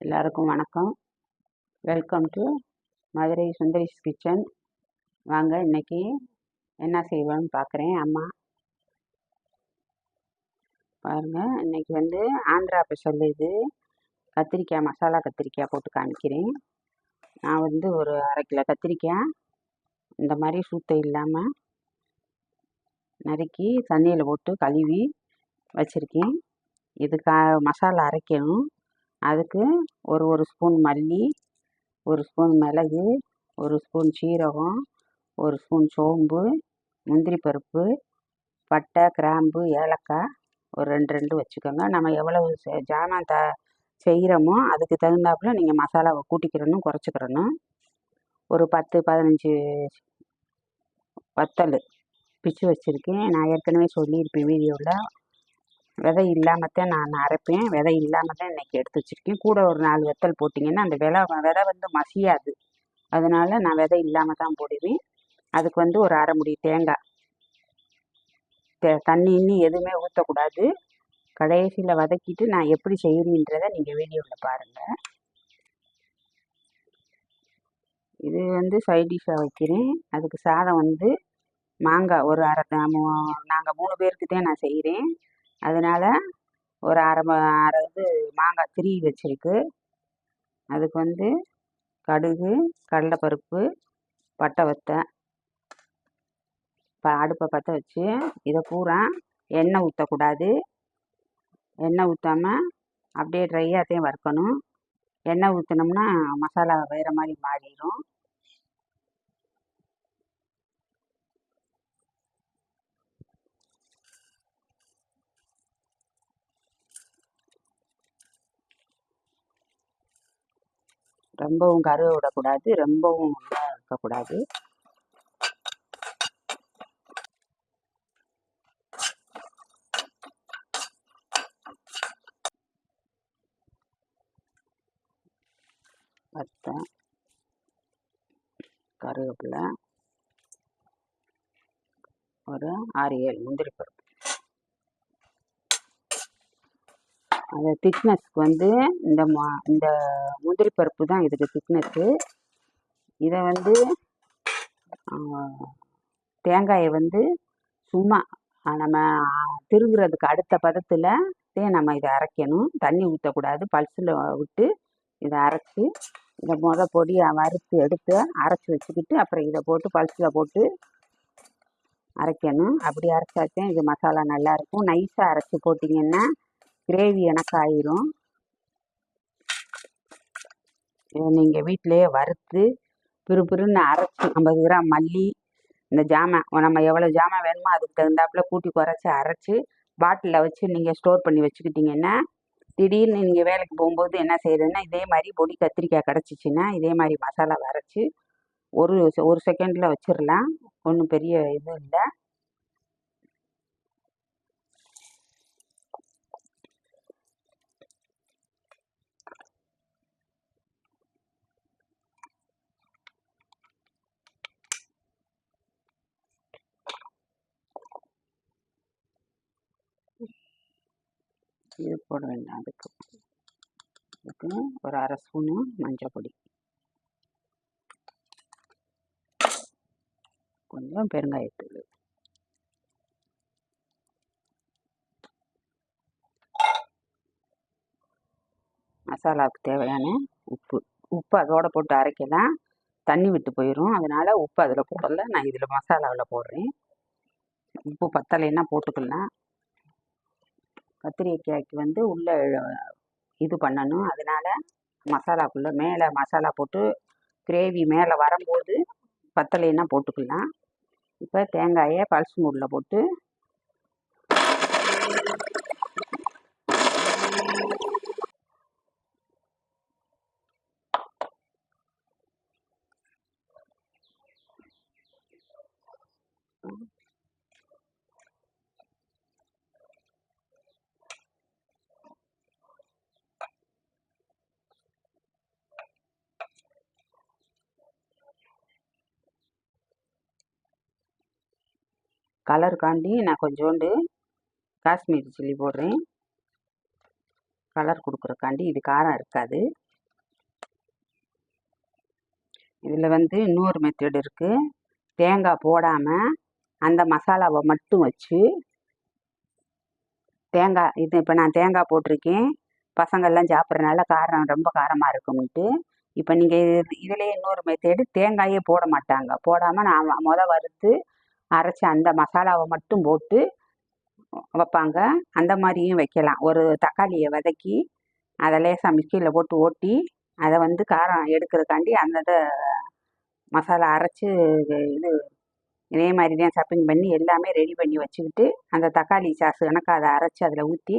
எல்லாருக்கும் வணக்கம். Welcome to Madurai Sundari's kitchen வாங்க இன்னைக்கு என்ன செய்வோன்னு பார்க்குறேன் அம்மா. பாருங்கள் இன்னைக்கு வந்து ஆந்திரா ஸ்பெஷல் இது. கத்திரிக்காய் மசாலா கத்திரிக்காய் போட்டு காமிக்கிறேன். நான் வந்து ஒரு அரை கிலோ கத்திரிக்காய் இந்த மாதிரி சூத்தை இல்லாமல் நறுக்கி தண்ணியில் போட்டு கழுவி வச்சுருக்கேன். இதுக்காக மசாலா அரைக்கணும். அதுக்கு ஒரு ஒரு ஸ்பூன் மல்லி ஒரு ஸ்பூன் மிளகு ஒரு ஸ்பூன் சீரகம் ஒரு ஸ்பூன் சோம்பு முந்திரி பருப்பு பட்டை கிராம்பு ஏலக்காய் ஒரு ரெண்டு ரெண்டு வச்சுக்கோங்க. நம்ம எவ்வளவு ஜாமான் த செய்கிறோமோ அதுக்கு தகுந்தாப்புல நீங்கள் மசாலாவை கூட்டிக்கிறணும் குறைச்சிக்கிறணும். ஒரு பத்து பதினஞ்சு வத்தல் பிச்சு வச்சுருக்கேன். நான் ஏற்கனவே சொல்லியிருப்பேன் வீடியோவில் விதை இல்லாமல் தான் நான் அரைப்பேன். விதை இல்லாமல் தான் இன்னைக்கு எடுத்து வச்சுருக்கேன். கூட ஒரு நாலு வெத்தல் போட்டிங்கன்னா அந்த விலை விதை வந்து மசியாது. அதனால நான் விதை இல்லாமல் தான் போடுவேன். அதுக்கு வந்து ஒரு அரை முடி தேங்காய். தே தண்ணி இன்னி எதுவுமே ஊற்றக்கூடாது கடைசியில் வதக்கிட்டு நான் எப்படி செய்கிறீன்றதை நீங்கள் வீடியோவில் பாருங்கள் இது வந்து சைட் டிஷ்ஷாக வைக்கிறேன். அதுக்கு சாதம் வந்து மாங்காய் ஒரு அரை நாங்கள் மூணு பேருக்கு தான் நான் செய்கிறேன் அதனால் ஒரு அரை ம அரை இது மாங்காய் திருவி வச்சிருக்கு. அதுக்கு வந்து கடுகு கடலைப்பருப்பு பட்டை வத்தை இப்போ அடுப்பை பற்ற வச்சு இதை பூரா எண்ணெய் ஊற்றக்கூடாது எண்ணெய் ஊற்றாம அப்படியே ட்ரையாகத்தையும் வறுக்கணும். எண்ணெய் ஊற்றினோம்னா மசாலா வேறு மாதிரி மாறிடும் ரொம்பவும் கருக விடக்கூடாது ரொம்பவும் இதாக இருக்கக்கூடாது. பத்தை கருவேப்பிலை. ஒரு ஆறு ஏழு முந்திரி பருப்பு. அந்த திக்னஸ்க்கு வந்து இந்த மா இந்த முந்திரி பருப்பு தான் இதுக்கு திக்னஸ்ஸு இதை வந்து தேங்காயை வந்து சும்மா நம்ம திருகுறதுக்கு அடுத்த பதத்தில் நம்ம இதை அரைக்கணும். தண்ணி ஊற்றக்கூடாது பல்சில் விட்டு இதை அரைச்சி இந்த முத பொடியை வறுத்து எடுத்து அரைச்சி வச்சுக்கிட்டு அப்புறம் இதை போட்டு பல்சில் போட்டு அரைக்கணும். அப்படி அரைச்சாச்சும் இது மசாலா நல்லாயிருக்கும் நைஸாக அரைச்சி போட்டிங்கன்னா கிரேவி எனக்கு ஆயிரும். இதை நீங்கள் வீட்டிலேயே வறுத்து பிறு பிறுன்னு அரைச்சி ஐம்பது கிராம் மல்லி இந்த ஜாமான் நம்ம எவ்வளோ ஜாமான் வேணுமோ அதுக்கு தகுந்தாப்புல கூட்டி குறைச்சி அரைச்சி பாட்டிலில் வச்சு நீங்கள் ஸ்டோர் பண்ணி வச்சுக்கிட்டிங்கன்னா திடீர்னு நீங்கள் வேலைக்கு போகும்போது என்ன செய்யுதுன்னா இதே மாதிரி பொடி கத்திரிக்காய் கிடச்சிச்சின்னா இதே மாதிரி மசாலா அரைச்சி ஒரு செ- ஒரு செகண்டில் வச்சிடலாம் ஒன்றும் பெரிய இது இல்லை. இது போட வேண்டாம் அதுக்கு. அதுக்கு ஒரு அரை ஸ்பூனு மஞ்சள் பொடி. கொஞ்சம் பெருங்காயத்தூள். மசாலாவுக்கு தேவையான உப்பு. உப்பு அதோட போட்டு அரைக்கலாம் தண்ணி விட்டு போயிடும் அதனால உப்பு அதில் போடல. நான் இதில் மசாலாவில் போடுறேன். உப்பு பத்தலைன்னா போட்டுக்கலாம். கத்திரிக்காய்க்கு வந்து உள்ளே இது பண்ணணும். அதனால மசாலாக்குள்ளே மேலே மசாலா போட்டு கிரேவி மேலே வரும்போது பத்தலைன்னா போட்டுக்கலாம். இப்போ தேங்காயை பல்ஸ் மூடில் போட்டு கலருக்காண்டி நான் கொஞ்சோண்டு காஷ்மீரி சில்லி போடுறேன். கலர் கொடுக்குறக்காண்டி இது காரம் இருக்காது. இதில் வந்து இன்னொரு மெத்தட் இருக்குது தேங்காய் போடாமல் அந்த மசாலாவை மட்டும் வச்சு தேங்காய் இது இப்போ நான் தேங்காய் போட்டிருக்கேன். பசங்கள்லாம் சாப்பிட்றனால காரம் ரொம்ப காரமாக இருக்கும்ன்ட்டு. இப்போ நீங்கள் இது இதுலேயே இன்னொரு மெத்தேடு தேங்காயே போட மாட்டாங்க. போடாமல் நான் மொத வறுத்து அரைச்சி அந்த மசாலாவை மட்டும் போட்டு வைப்பாங்க. அந்த மாதிரியும் வைக்கலாம். ஒரு தக்காளியை வதக்கி அதை லேசாக மிக்சியில் போட்டு ஓட்டி அதை வந்து காரம் எடுக்கிறதுக்காண்டி அந்த மசாலா அரைச்சி இது இதே மாதிரி தான் சப்பிங் பண்ணி எல்லாமே ரெடி பண்ணி வச்சுக்கிட்டு அந்த தக்காளி சாஸ் கணக்கு அதை அரைச்சி அதில் ஊற்றி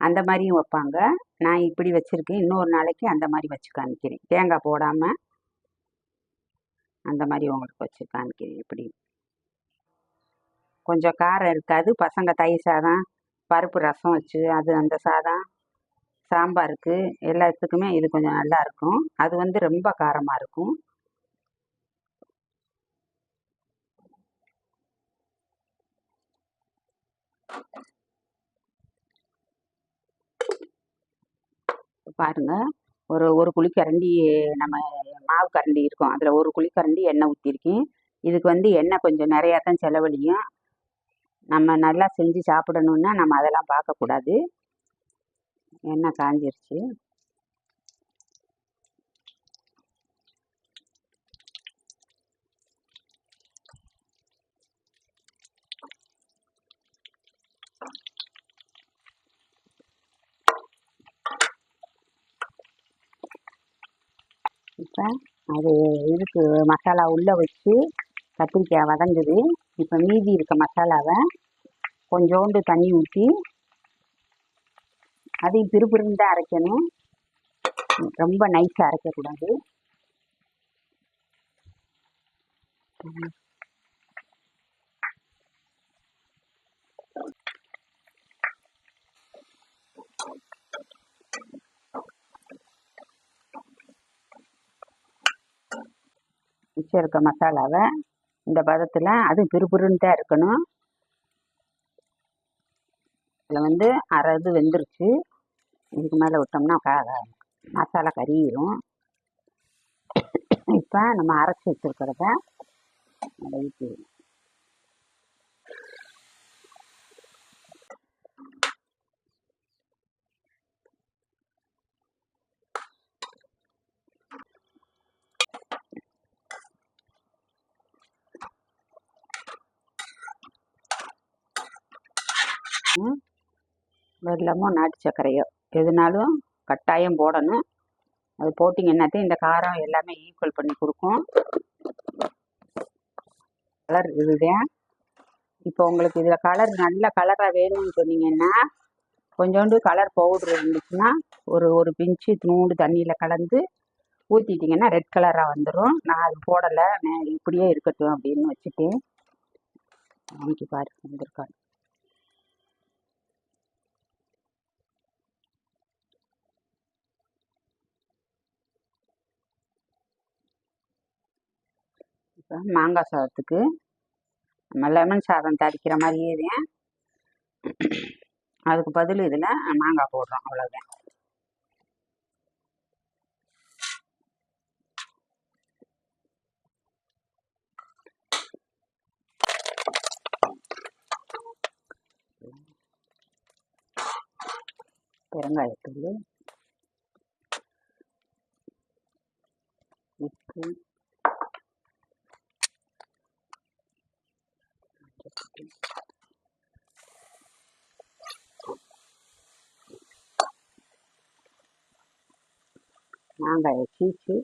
அந்த மாதிரியும் வைப்பாங்க. நான் இப்படி வச்சுருக்கேன். இன்னொரு நாளைக்கு அந்த மாதிரி வச்சு காமிக்கிறேன். தேங்காய் போடாமல் அந்த மாதிரி உங்களுக்கு வச்சு காமிக்கிறேன். இப்படி கொஞ்சம் காரம் இருக்காது. பசங்க தயிர் சாதம் பருப்பு ரசம் வச்சு அது அந்த சாதம் சாம்பாருக்கு எல்லாத்துக்குமே இது கொஞ்சம் நல்லா இருக்கும். அது வந்து ரொம்ப காரமாக இருக்கும். பாருங்க. ஒரு ஒரு குழிக்கரண்டி நம்ம மாவு கரண்டி இருக்கும். அதில் ஒரு குழிக்கரண்டி எண்ணெய் ஊற்றிருக்கேன் இதுக்கு வந்து எண்ணெய் கொஞ்சம் நிறையா தான் செலவழியும். நம்ம நல்லா செஞ்சு சாப்பிடணுன்னா நம்ம அதெல்லாம் பார்க்கக்கூடாது. எண்ணெய் காஞ்சிருச்சு. இப்போ அது இதுக்கு மசாலா உள்ளே வச்சு கத்திரிக்காய் வதங்குது. இப்போ மீதி இருக்க மசாலாவை கொஞ்சோண்டு தண்ணி ஊற்றி அதையும் பிறுபிறுன்னு தான் அரைக்கணும். ரொம்ப நைஸாக அரைக்கக்கூடாது. மிச்சம் இருக்க மசாலாவை இந்த பதத்தில் அதுவும் பிறுபிறுன்னு தான் இருக்கணும் இதில் வந்து அரை இது வெந்துருச்சு. இதுக்கு மேலே விட்டோம்னா க மசாலா கறியிடும் இப்போ நம்ம அரைச்சி வச்சுருக்கிறத அதை வெள்ளமோ நாட்டு சர்க்கரையோ எதுனாலும் கட்டாயம் போடணும். அது போட்டிங்கன்னாத்தையும் இந்த காரம் எல்லாமே ஈக்குவல் பண்ணி கொடுக்கும். கலர் இதுதான் இப்போ உங்களுக்கு இதில் கலர் நல்ல கலராக வேணும்னு சொன்னீங்கன்னா கொஞ்சோண்டு கலர் பவுட்ரு இருந்துச்சுன்னா ஒரு ஒரு பிஞ்சு நூண்டு தண்ணியில் கலந்து ஊற்றிட்டிங்கன்னா ரெட் கலராக வந்துடும் நான் அது போடலை நான் இப்படியே இருக்கட்டும் அப்படின்னு வச்சுட்டு வாங்கி பாரு வந்திருக்காரு இப்போ மாங்காய் சாதத்துக்கு. நம்ம லெமன் சாதம் தடிக்கிற மாதிரியே தான் அதுக்கு பதில் இதில் மாங்காய் போடுறோம் அவ்வளோதான் பெருங்காயத்தூள் உப்பு. மாங்காயை சீச்சு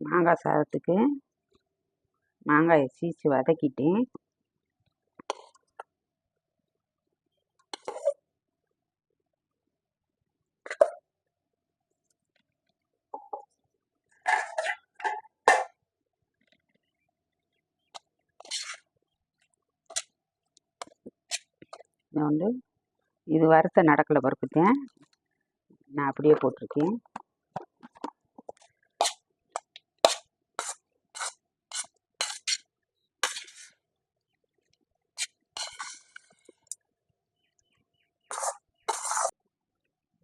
மாங்காய் சாதத்துக்கு மாங்காயை சீச்சு வதக்கிட்டேன் வந்து இது வறுத்த நடக்கலை பருப்புத்தேன் நான் அப்படியே போட்டிருக்கேன்.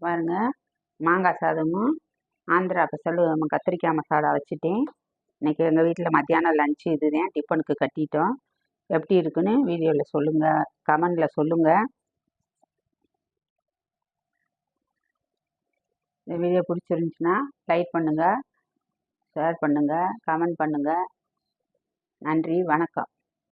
பாருங்க மாங்காய் சாதமும் ஆந்திரா ஸ்பெஷலு கத்திரிக்காய் மசாலா வச்சுட்டேன். இன்றைக்கி எங்கள் வீட்டில் மத்தியானம் லஞ்சு இதுதான் டிஃபனுக்கு கட்டிட்டோம். எப்படி இருக்குன்னு வீடியோவில் சொல்லுங்கள் கமெண்டில் சொல்லுங்கள் இந்த வீடியோ பிடிச்சிருந்துச்சின்னா லைக் பண்ணுங்கள் ஷேர் பண்ணுங்கள் கமெண்ட் பண்ணுங்கள் நன்றி வணக்கம்.